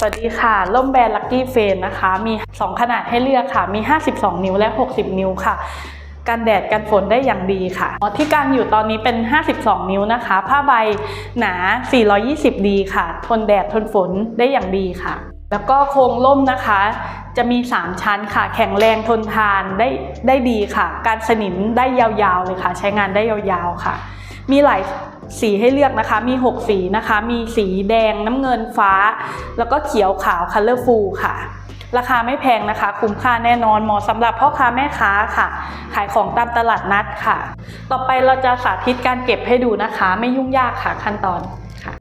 สวัสดีค่ะ ล่มแบรนด์ลักกี้เฟนนะคะ มี 2 ขนาดให้เลือกค่ะ มี 52 นิ้วและ 60 นิ้วค่ะ กันแดดกันฝนได้อย่างดีค่ะอ๋อที่การอยู่ตอนนี้เป็น 52 นิ้วนะคะ ผ้าใบหนา 420 ดีค่ะ ทนแดดทนฝนได้อย่างดีค่ะ แล้วก็โครงล่มนะคะ จะมี 3 ชั้นค่ะ แข็งแรงทนทานได้ได้ดีค่ะ การสนิมได้ยาวๆเลยค่ะ ใช้งานได้ยาวๆค่ะ มีหลายสีให้เลือกนะคะ มี 6 สีนะคะ มีสีแดงน้ำเงินฟ้า แล้วก็เขียวขาวคัลเลอร์ฟูลค่ะ ราคาไม่แพงนะคะ คุ้มค่าแน่นอนเหมาะสำหรับพ่อค้าแม่ค้าค่ะ ขายของตามตลาดนัดค่ะ ต่อไปเราจะสาธิตการเก็บให้ดูนะคะ ไม่ยุ่งยากค่ะขั้นตอนค่ะ